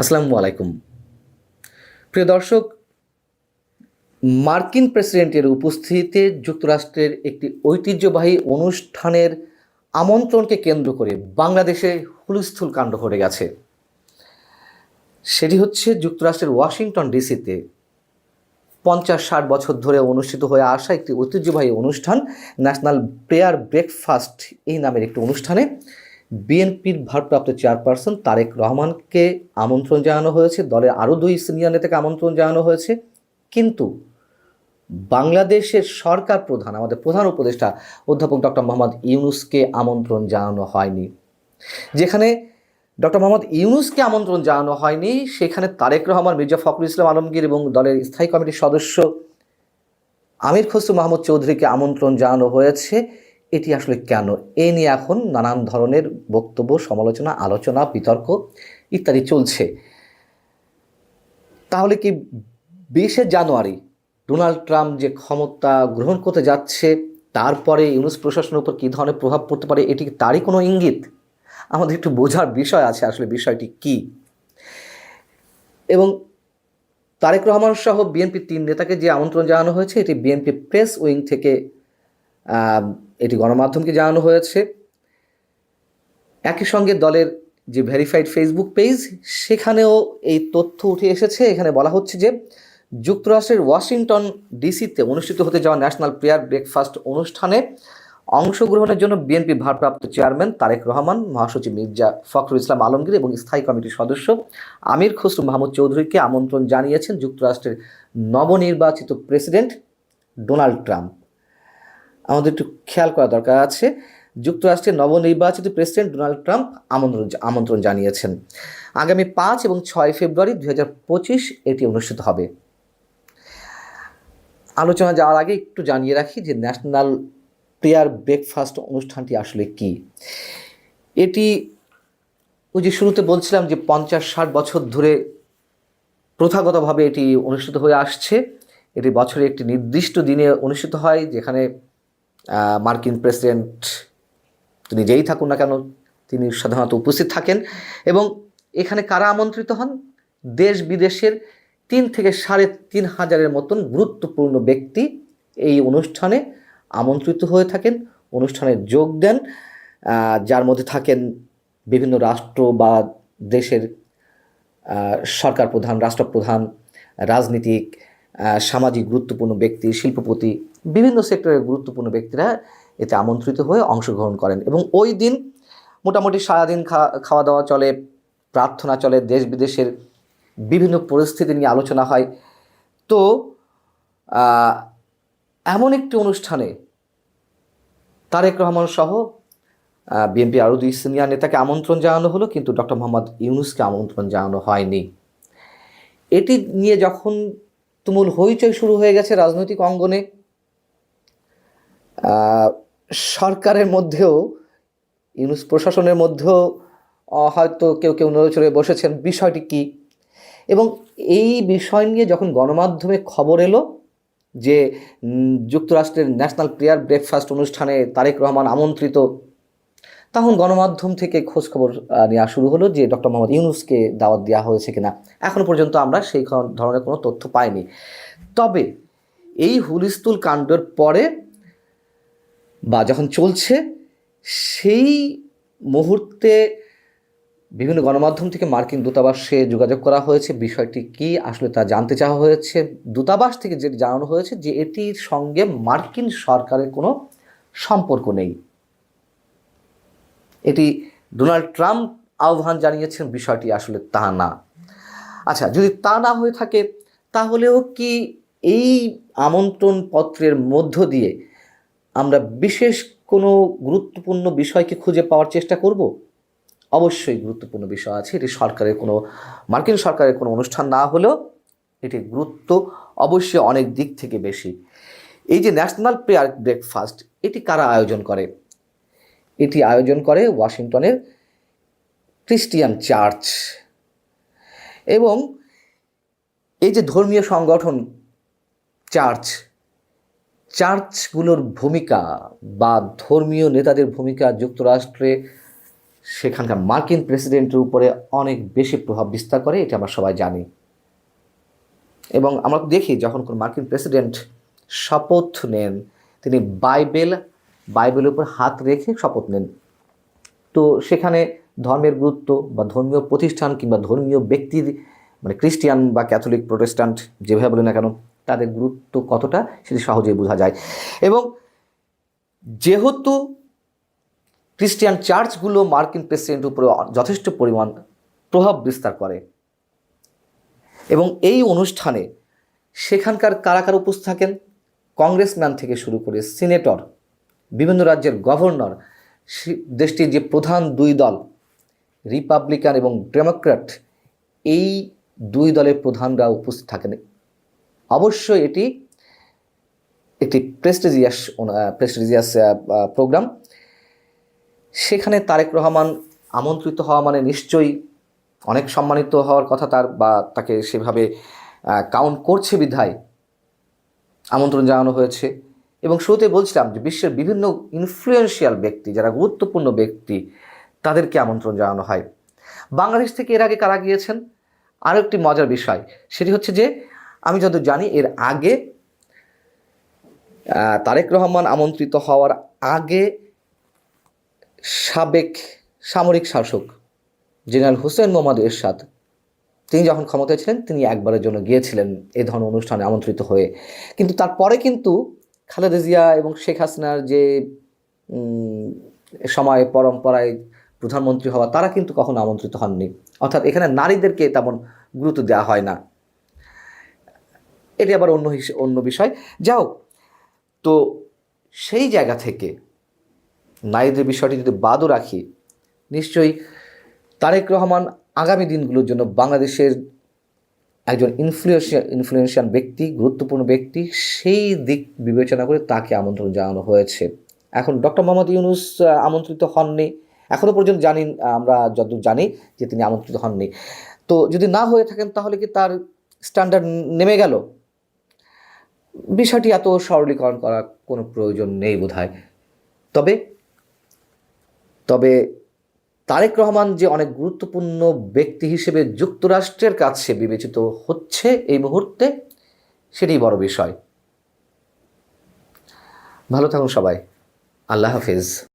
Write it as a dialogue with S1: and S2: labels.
S1: আসসালামু আলাইকুম। প্রিয় দর্শক, মার্কিন প্রেসিডেন্টের উপস্থিতিতে যুক্তরাষ্ট্রের একটি ঐতিহ্যবাহী অনুষ্ঠানের আমন্ত্রণকে কেন্দ্র করে বাংলাদেশে হুলস্থুল কাণ্ড ঘটে গেছে। সেটি হচ্ছে যুক্তরাষ্ট্রের ওয়াশিংটন ডিসিতে পঞ্চাশ ষাট বছর ধরে অনুষ্ঠিত হয়ে আসা একটি ঐতিহ্যবাহী অনুষ্ঠান, ন্যাশনাল প্রেয়ার ব্রেকফাস্ট এই নামের একটি অনুষ্ঠানে। বিএনপির ভারপ্রাপ্ত চেয়ারপারসন তারেক রহমানকে আমন্ত্রণ জানানো হয়েছে। দলের আরও দুই সিনিয়র নেতাকে আমন্ত্রণ জানানো হয়েছে। কিন্তু বাংলাদেশের সরকার প্রধান, আমাদের প্রধান উপদেষ্টা অধ্যাপক ডক্টর মোহাম্মদ ইউনুসকে আমন্ত্রণ জানানো হয়নি। যেখানে ডক্টর মোহাম্মদ ইউনুসকে আমন্ত্রণ জানানো হয়নি, সেখানে তারেক রহমান, মির্জা ফখরুল ইসলাম আলমগীর এবং দলের স্থায়ী কমিটির সদস্য আমির খসরু মাহমুদ চৌধুরীকে আমন্ত্রণ জানানো হয়েছে। এটি আসলে কেন? এ নিয়ে এখন নানান ধরনের বক্তব্য, সমালোচনা, আলোচনা, বিতর্ক ইত্যাদি চলছে। তাহলে কি বিশে জানুয়ারি ডোনাল্ড ট্রাম্প যে ক্ষমতা গ্রহণ করতে যাচ্ছে, তারপরে ইউনুস প্রশাসনের উপর কী ধরনের প্রভাব পড়তে পারে, এটি তারই কোনো ইঙ্গিত? আমাদের একটু বোঝার বিষয় আছে আসলে বিষয়টি কি। এবং তারেক রহমান সহ বিএনপির তিন নেতাকে যে আমন্ত্রণ জানানো হয়েছে, এটি বিএনপি প্রেস উইং থেকে এটি গণমাধ্যমকে জানানো হয়েছে। একই সঙ্গে দলের যে ভেরিফাইড ফেসবুক পেজ সেখানেও এই তথ্য উঠে এসেছে। এখানে বলা হচ্ছে যে, যুক্তরাষ্ট্রের ওয়াশিংটন ডিসিতে অনুষ্ঠিত হতে যাওয়া ন্যাশনাল প্রেয়ার ব্রেকফাস্ট অনুষ্ঠানে অংশগ্রহণের জন্য বিএনপি ভারপ্রাপ্ত চেয়ারম্যান তারেক রহমান, মহাসচিব মির্জা ফখরুল ইসলাম আলমগীর এবং স্থায়ী কমিটির সদস্য আমির খসরু মাহমুদ চৌধুরীকে আমন্ত্রণ জানিয়েছেন যুক্তরাষ্ট্রের নবনির্বাচিত প্রেসিডেন্ট ডোনাল্ড ট্রাম্প। আমাদের একটু খেয়াল করা দরকার আছে। যুক্তরাষ্ট্রের নবনির্বাচিত প্রেসিডেন্ট ডোনাল্ড ট্রাম্প আমন্ত্রণ আমন্ত্রণ জানিয়েছেন। আগামী পাঁচ এবং ছয় ফেব্রুয়ারি দুই হাজার পঁচিশ এটি অনুষ্ঠিত হবে। আলোচনা যাওয়ার আগে একটু জানিয়ে রাখি যে ন্যাশনাল প্রেয়ার ব্রেকফাস্ট অনুষ্ঠানটি আসলে কি। এটি ওই যে শুরুতে বলছিলাম যে পঞ্চাশ ষাট বছর ধরে প্রথাগতভাবে এটি অনুষ্ঠিত হয়ে আসছে। এটি বছরে একটি নির্দিষ্ট দিনে অনুষ্ঠিত হয়, যেখানে মার্কিন প্রেসিডেন্ট তিনি যেই থাকুন না কেন, তিনি সাধারণত উপস্থিত থাকেন এবং এখানে কারা আমন্ত্রিত হন? দেশ বিদেশের তিন থেকে সাড়ে তিন হাজারের মতন গুরুত্বপূর্ণ ব্যক্তি এই অনুষ্ঠানে আমন্ত্রিত হয়ে থাকেন, অনুষ্ঠানে যোগ দেন যার মধ্যে থাকেন বিভিন্ন রাষ্ট্র বা দেশের সরকার প্রধান, রাষ্ট্রপ্রধান, রাজনীতিক সামাজিক গুরুত্বপূর্ণ ব্যক্তি, শিল্পপতি বিভিন্ন সেক্টরের গুরুত্বপূর্ণ ব্যক্তিরা এতে আমন্ত্রিত হয়ে অংশগ্রহণ করেন এবং ওই দিন মোটামুটি সারাদিন খাওয়া দাওয়া চলে, প্রার্থনা চলে, দেশ বিদেশের বিভিন্ন পরিস্থিতি নিয়ে আলোচনা হয়। তো এমন একটি অনুষ্ঠানে তারেক রহমান সহ বিএনপি আরও দুই সিনিয়র নেতাকে আমন্ত্রণ জানানো হলো, কিন্তু ডক্টর মোহাম্মদ ইউনুসকে আমন্ত্রণ জানানো হয়নি। এটি নিয়ে যখন তুমুল হইচই শুরু হয়ে গেছে রাজনৈতিক অঙ্গনে সরকারের মধ্যেও ইউনুস প্রশাসনের মধ্যেও হয়তো কেউ কেউ নড়েচড়ে বসেছেন। বিষয়টি কি? এবং এই বিষয় নিয়ে যখন গণমাধ্যমে খবর এলো যে যুক্তরাষ্ট্রের ন্যাশনাল প্রেয়ার ব্রেকফাস্ট অনুষ্ঠানে তারেক রহমান আমন্ত্রিত তখন গণমাধ্যম থেকে খোঁজখবর আহ, নেওয়া শুরু হলো যে ডক্টর মোহাম্মদ ইউনুসকে দাওয়াত দেওয়া হয়েছে কিনা। এখনও পর্যন্ত আমরা সেই ধরনের কোনো তথ্য পাইনি। তবে এই হুলিস্তুল কাণ্ডের পরে বা যখন চলছে, সেই মুহূর্তে বিভিন্ন গণমাধ্যম থেকে মার্কিন দূতাবাসে যোগাযোগ করা হয়েছে। বিষয়টি কি আসলে তা জানতে চাওয়া হয়েছে। দূতাবাস থেকে যেটি জানানো হয়েছে যে এটির সঙ্গে মার্কিন সরকারের কোনো সম্পর্ক নেই। এটি ডোনাল্ড ট্রাম্প আহ্বান জানিয়েছেন, বিষয়টি আসলে তা না। আচ্ছা যদি তা না হয়ে থাকে, তাহলেও কি এই আমন্ত্রণ পত্রের মধ্য দিয়ে আমরা বিশেষ কোনো গুরুত্বপূর্ণ বিষয়কে খুঁজে পাওয়ার চেষ্টা করব? অবশ্যই গুরুত্বপূর্ণ বিষয় আছে। এটি সরকারের কোনো, মার্কিন সরকারের কোনো অনুষ্ঠান না হলেও এটির গুরুত্ব অবশ্যই অনেক দিক থেকে বেশি। এই যে ন্যাশনাল প্রেয়ার ব্রেকফাস্ট, এটি কারা আয়োজন করে? এটি আয়োজন করে ওয়াশিংটনের ক্রিস্টিয়ান চার্চ। এবং এই যে ধর্মীয় সংগঠন চার্চ চার্চগুলোর ভূমিকা বা ধর্মীয় নেতাদের ভূমিকা যুক্তরাষ্ট্রে সেখানকার মার্কিন প্রেসিডেন্টের উপরে অনেক বেশি প্রভাব বিস্তার করে, এটা আমরা সবাই জানি। এবং আমরা দেখি যখন কোনো মার্কিন প্রেসিডেন্ট শপথ নেন, তিনি বাইবেল, বাইবেলের উপর হাত রেখে শপথ নেন। তো সেখানে ধর্মের গুরুত্ব বা ধর্মীয় প্রতিষ্ঠান কিংবা ধর্মীয় ব্যক্তির মানে খ্রিস্টিয়ান বা ক্যাথলিক প্রোটেস্ট্যান্ট যেভাবে বলি না কেন তাদের গুরুত্ব কতটা সেটি সহজেই বোঝা যায়। এবং যেহেতু খ্রিস্টিয়ান চার্চগুলো মার্কিন প্রেসিডেন্টের উপরে যথেষ্ট পরিমাণ প্রভাব বিস্তার করে এবং এই অনুষ্ঠানে সেখানকার কারা কারা উপস্থিত থাকেন? কংগ্রেসম্যান থেকে শুরু করে সিনেটর, বিভিন্ন রাজ্যের গভর্নর দেশটির যে প্রধান দুই দল, রিপাবলিকান এবং ডেমোক্র্যাট, এই দুই দলের প্রধানরা উপস্থিত থাকেন। অবশ্যই এটি একটি প্রেস্টিজিয়াস প্রেস্টিজিয়াস প্রোগ্রাম সেখানে তারেক রহমান আমন্ত্রিত হওয়া মানে নিশ্চয়ই অনেক সম্মানিত হওয়ার কথা তার বা তাকে সেভাবে কাউন্ট করছে বিধায় আমন্ত্রণ জানানো হয়েছে। এবং শুরুতে বলছিলাম যে বিশ্বের বিভিন্ন ইনফ্লুয়েন্সিয়াল ব্যক্তি, যারা গুরুত্বপূর্ণ ব্যক্তি, তাদেরকে আমন্ত্রণ জানানো হয়। বাংলাদেশ থেকে এর আগে কারা গিয়েছেন? আরও একটি মজার বিষয়, সেটি হচ্ছে যে আমি যত জানি, এর আগে তারেক রহমান আমন্ত্রিত হওয়ার আগে সাবেক সামরিক শাসক জেনারেল হুসেন মোহাম্মদ এরশাদ, তিনি যখন ক্ষমতায় ছিলেন, তিনি একবারের জন্য গিয়েছিলেন এ ধরনের অনুষ্ঠানে আমন্ত্রিত হয়ে। কিন্তু তারপরে কিন্তু খালেদা জিয়া এবং শেখ হাসিনার যে সময় পরম্পরায় প্রধানমন্ত্রী হওয়া, তারা কিন্তু কখনো আমন্ত্রিত হননি। অর্থাৎ এখানে নারীদেরকে তেমন গুরুত্ব দেওয়া হয় না। এটি আবার অন্য অন্য বিষয়। যাও, তো সেই জায়গা থেকে নারীদের বিষয়টি যদি বাদও রাখি, নিশ্চয়ই তারেক রহমান আগামী দিনগুলোর জন্য বাংলাদেশের একজন ইনফ্লুয়েন্সিয়াল ইনফ্লুয়েন্সিয়াল ব্যক্তি, গুরুত্বপূর্ণ ব্যক্তি, সেই দিক বিবেচনা করে তাকে আমন্ত্রণ জানানো হয়েছে। এখন ডক্টর মোহাম্মদ ইউনুস আমন্ত্রিত হননি। এখনও পর্যন্ত জানি, আমরা যতদূর জানি যে তিনি আমন্ত্রিত হননি। তো যদি না হয়ে থাকেন তাহলে কি তার স্ট্যান্ডার্ড নেমে গেল? বিষয়টি এত সরলীকরণ করার কোনো প্রয়োজন নেই বোধ তবে তবে তারেক রহমান যে অনেক গুরুত্বপূর্ণ ব্যক্তি হিসেবে যুক্তরাষ্ট্রের কাছে বিবেচিত হচ্ছে এই মুহূর্তে, সেটি বড় বিষয়। ভালো থাকুন সবাই। আল্লাহ হাফিজ।